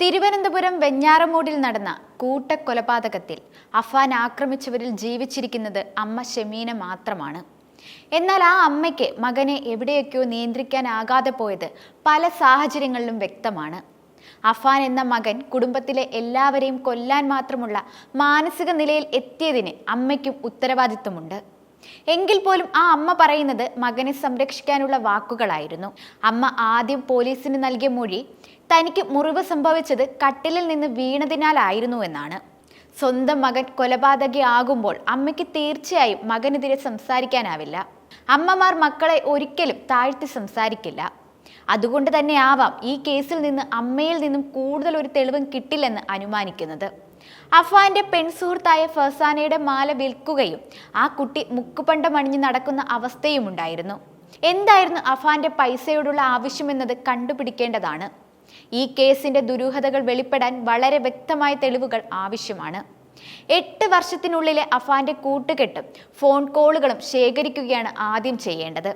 തിരുവനന്തപുരം വെഞ്ഞാറമൂടിൽ നടന്ന കൂട്ടക്കൊലപാതകത്തിൽ അഫാൻ ആക്രമിച്ചവരിൽ ജീവിച്ചിരിക്കുന്നത് അമ്മ ഷെമീന മാത്രമാണ്. എന്നാൽ ആ അമ്മയ്ക്ക് മകനെ എവിടെയൊക്കെയോ നിയന്ത്രിക്കാനാകാതെ പോയത് പല സാഹചര്യങ്ങളിലും വ്യക്തമാണ്. അഫാൻ എന്ന മകൻ കുടുംബത്തിലെ എല്ലാവരെയും കൊല്ലാൻ മാത്രമുള്ള മാനസിക നിലയിൽ എത്തിയതിന് അമ്മയ്ക്കും ഉത്തരവാദിത്വമുണ്ട്. എങ്കിൽ പോലും ആ അമ്മ പറയുന്നത് മകനെ സംരക്ഷിക്കാനുള്ള വാക്കുകളായിരുന്നു. അമ്മ ആദ്യം പോലീസിന് നൽകിയ മൊഴി തനിക്ക് മുറിവ് സംഭവിച്ചത് കട്ടിലിൽ നിന്ന് വീണതിനാലായിരുന്നു എന്നാണ്. സ്വന്തം മകൻ കൊലപാതകയാകുമ്പോൾ അമ്മയ്ക്ക് തീർച്ചയായും മകനെതിരെ സംസാരിക്കാനാവില്ല. അമ്മമാർ മക്കളെ ഒരിക്കലും താഴ്ത്തി സംസാരിക്കില്ല. അതുകൊണ്ട് തന്നെ ആവാം ഈ കേസിൽ നിന്ന് അമ്മയിൽ നിന്നും കൂടുതൽ ഒരു തെളിവും കിട്ടില്ലെന്ന് അനുമാനിക്കുന്നത്. അഫാന്റെ പെൺസുഹൃത്തായ ഫസാനയുടെ മാല വിൽക്കുകയും ആ കുട്ടി മുക്കുപണ്ടം അണിഞ്ഞ് നടക്കുന്ന അവസ്ഥയും ഉണ്ടായിരുന്നു എന്തായിരുന്നു അഫാന്റെ പൈസയോടുള്ള ആവശ്യമെന്നത് കണ്ടുപിടിക്കേണ്ടതാണ്. ഈ കേസിന്റെ ദുരൂഹതകൾ വെളിപ്പെടാൻ വളരെ വ്യക്തമായ തെളിവുകൾ ആവശ്യമാണ്. എട്ട് വർഷത്തിനുള്ളിലെ അഫാന്റെ കൂട്ടുകെട്ടും ഫോൺ കോളുകളും ശേഖരിക്കുകയാണ് ആദ്യം ചെയ്യേണ്ടത്.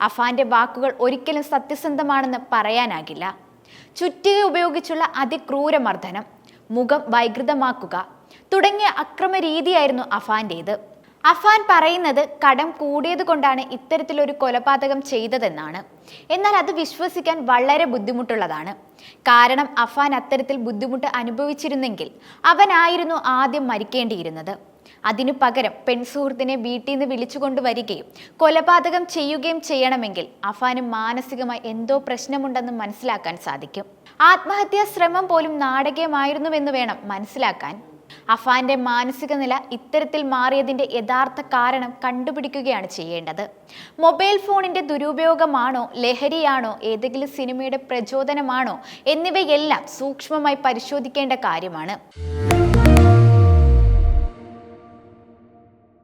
അഫാന്റെ വാക്കുകൾ ഒരിക്കലും സത്യസന്ധമാണെന്ന് പറയാനാകില്ല. ചുറ്റിക ഉപയോഗിച്ചുള്ള അതിക്രൂരമർദ്ദനം മുഖം വൈകൃതമാക്കുക തുടങ്ങിയ അക്രമ രീതിയായിരുന്നു അഫാന്റേത്. അഫാൻ പറയുന്നത് കടം കൂടിയത് കൊണ്ടാണ് ഇത്തരത്തിലൊരു കൊലപാതകം ചെയ്തതെന്നാണ്. എന്നാൽ അത് വിശ്വസിക്കാൻ വളരെ ബുദ്ധിമുട്ടുള്ളതാണ്. കാരണം അഫാൻ അത്തരത്തിൽ ബുദ്ധിമുട്ട് അനുഭവിച്ചിരുന്നെങ്കിൽ അവനായിരുന്നു ആദ്യം മരിക്കേണ്ടിയിരുന്നത്. അതിനു പകരം പെൺസുഹൃത്തിനെ വീട്ടിൽ നിന്ന് വിളിച്ചുകൊണ്ട് വരികയും കൊലപാതകം ചെയ്യുകയും ചെയ്യണമെങ്കിൽ അഫാന് മാനസികമായി എന്തോ പ്രശ്നമുണ്ടെന്ന് മനസ്സിലാക്കാൻ സാധിക്കും. ആത്മഹത്യാ ശ്രമം പോലും നാടകീയമായിരുന്നുവെന്ന് വേണം മനസ്സിലാക്കാൻ. അഫാന്റെ മാനസിക നില ഇത്തരത്തിൽ മാറിയതിന്റെ യഥാർത്ഥ കാരണം കണ്ടുപിടിക്കുകയാണ് ചെയ്യേണ്ടത്. മൊബൈൽ ഫോണിന്റെ ദുരുപയോഗമാണോ ലഹരിയാണോ ഏതെങ്കിലും സിനിമയുടെ പ്രചോദനമാണോ എന്നിവയെല്ലാം സൂക്ഷ്മമായി പരിശോധിക്കേണ്ട കാര്യമാണ്.